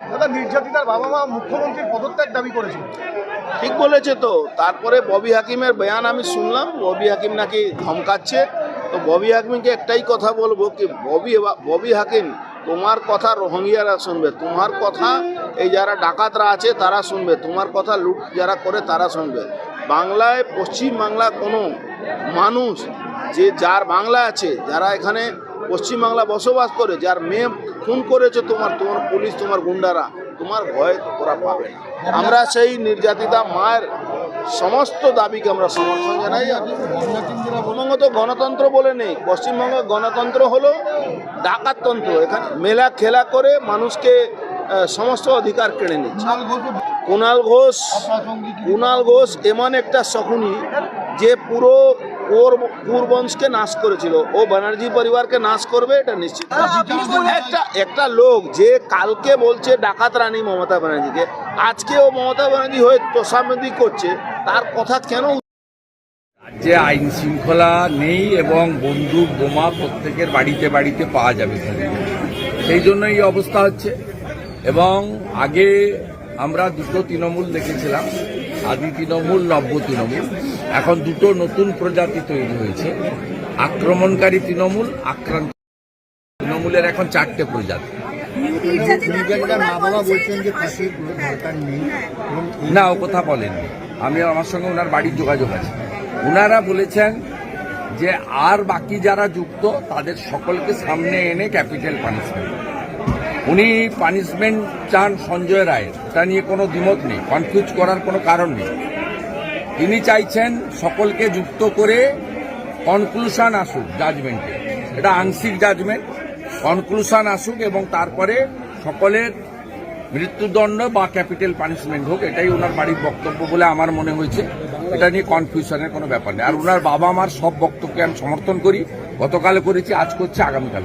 দাদা, নির্যাতিতার বাবা মা মুখ্যমন্ত্রীর পদত্যাগ দাবি করেছিল ঠিক বলেছে তো। তারপরে ববি হাকিমের বয়ান আমি শুনলাম, ববি হাকিম নাকি ধমকাচ্ছে। তো ববি হাকিমকে একটাই কথা বলব কি, ববি ববি হাকিম, তোমার কথা রোহিঙ্গিয়ারা শুনবে। তোমার কথা এই যারা ডাকাতরা আছে তারা শুনবে। তোমার কথা লুট যারা করে তারা শুনবে। বাংলায়, পশ্চিম বাংলা কোনো মানুষ যে, যার বাংলা আছে, যারা এখানে পশ্চিমবাংলা বসবাস করে যার মেয়ে খুন করেছে তোমার তোমার পুলিশ তোমার গুন্ডারা তোমার ভয় ওরা পাবে না। আমরা সেই নির্যাতিতা মায়ের সমস্ত দাবিকে আমরা সমর্থন জানাই। পশ্চিমবঙ্গ তো গণতন্ত্র বলে নেই পশ্চিমবঙ্গ গণতন্ত্র হলো ডাকাততন্ত্র। এখানে মেলা খেলা করে মানুষকে সমস্ত অধিকার কেড়ে নিচ্ছে। কুণাল ঘোষ কুণাল ঘোষ এমন একটা শকুনি যে পুরো ওর পূর্বংশকে নাশ করেছিল। ও ব্যানার্জি পরিবারকে নাশ করবে এটা নিশ্চিত। একটা একটা লোক যে কালকে বলছে ডাকাত রানী মমতা ব্যানার্জিকে আজকে ও মমতা ব্যানার্জি হয়ে তোষামদি করছে তার কথা কেন যে আইন শৃঙ্খলা নেই এবং বন্দুক বোমা প্রত্যেকের বাড়িতে বাড়িতে পাওয়া যাবে। সেই জন্য এই অবস্থা হচ্ছে। এবং আগে আমরা দুটো তৃণমূল দেখেছিলাম। আদি তৃণমূল নব্য তৃণমূল। এখন দুটো নতুন প্রজাতি তৈরি হয়েছে। আক্রমণকারী তৃণমূল আক্রান্ত তৃণমূলের এখন চারটে প্রজাতি। মা বাবা বলছেন যে ফাঁসির কোনো দরকার নেই। এবং না ও কথা বলেননি। আমি আমার সঙ্গে ওনার বাড়ির যোগাযোগ আছে। ওনারা বলেছেন যে আর বাকি যারা যুক্ত তাদের সকলকে সামনে এনে ক্যাপিটাল পানিশমেন্ট। উনি পানিশমেন্ট চান সঞ্জয় রায়ের। এটা নিয়ে কোনো দ্বিমত নেই কনফিউজ করার কোনো কারণ নেই। তিনি চাইছেন সকলকে যুক্ত করে কনক্লুশন আসুক জাজমেন্টে এটা আংশিক জাজমেন্ট কনক্লুশন আসুক এবং তারপরে সকলের মৃত্যুদণ্ড বা ক্যাপিটাল পানিশমেন্ট হোক, এটাই ওনার বাড়ির বক্তব্য বলে আমার মনে হয়েছে। এটা নিয়ে কনফিউশনের কোনো ব্যাপার নেই। আর ওনার বাবা মার সব বক্তব্যকে আমি সমর্থন করি। গতকাল করেছি, আজ করছে আগামীকাল